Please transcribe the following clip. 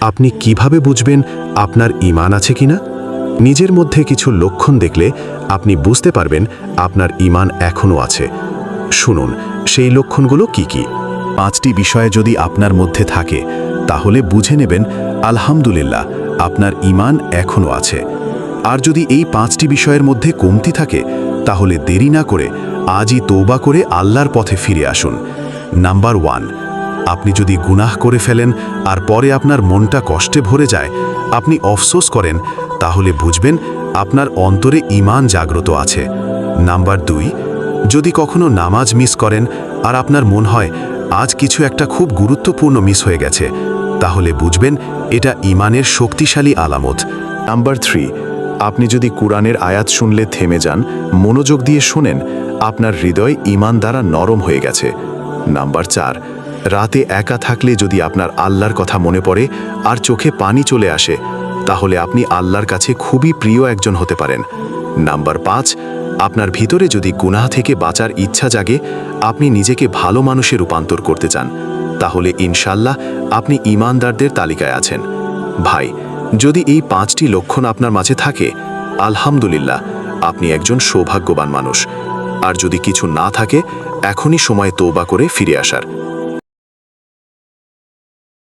আপনি কীভাবে বুঝবেন আপনার ইমান আছে কিনা? নিজের মধ্যে কিছু লক্ষণ দেখলে আপনি বুঝতে পারবেন আপনার ইমান এখনও আছে। শুনুন, সেই লক্ষণগুলো কি কি? পাঁচটি বিষয়ে যদি আপনার মধ্যে থাকে, তাহলে বুঝে নেবেন, আলহামদুলিল্লাহ, আপনার ইমান এখনও আছে। আর যদি এই পাঁচটি বিষয়ের মধ্যে কমতি থাকে, তাহলে দেরি না করে আজই তৌবা করে আল্লাহর পথে ফিরে আসুন। নাম্বার ওয়ান আপনি যদি গুনাহ করে ফেলেন আর পরে আপনার মনটা কষ্টে ভরে যায়, আপনি অফসোস করেন, তাহলে বুঝবেন আপনার অন্তরে ইমান জাগ্রত আছে। নাম্বার দুই, যদি কখনো নামাজ মিস করেন আর আপনার মন হয়, আজ কিছু একটা খুব গুরুত্বপূর্ণ মিস হয়ে গেছে, তাহলে বুঝবেন এটা ইমানের শক্তিশালী আলামত। নাম্বার থ্রি, আপনি যদি কোরআনের আয়াত শুনলে থেমে যান, মনোযোগ দিয়ে শোনেন, আপনার হৃদয় ইমান দ্বারা নরম হয়ে গেছে। নাম্বার চার রাতে একা থাকলে যদি আপনার আল্লাহর কথা মনে পড়ে আর চোখে পানি চলে আসে, তাহলে আপনি আল্লাহর কাছে খুবই প্রিয় একজন হতে পারেন। নাম্বার পাঁচ, আপনার ভিতরে যদি গুনাহ থেকে বাঁচার ইচ্ছা জাগে, আপনি নিজেকে ভালো মানুষে রূপান্তর করতে চান, তাহলে ইনশাল্লাহ আপনি ইমানদারদের তালিকায় আছেন। ভাই, যদি এই পাঁচটি লক্ষণ আপনার মাঝে থাকে, আলহামদুলিল্লাহ, আপনি একজন সৌভাগ্যবান মানুষ। আর যদি কিছু না থাকে, এখনই সময় তৌবা করে ফিরে আসার।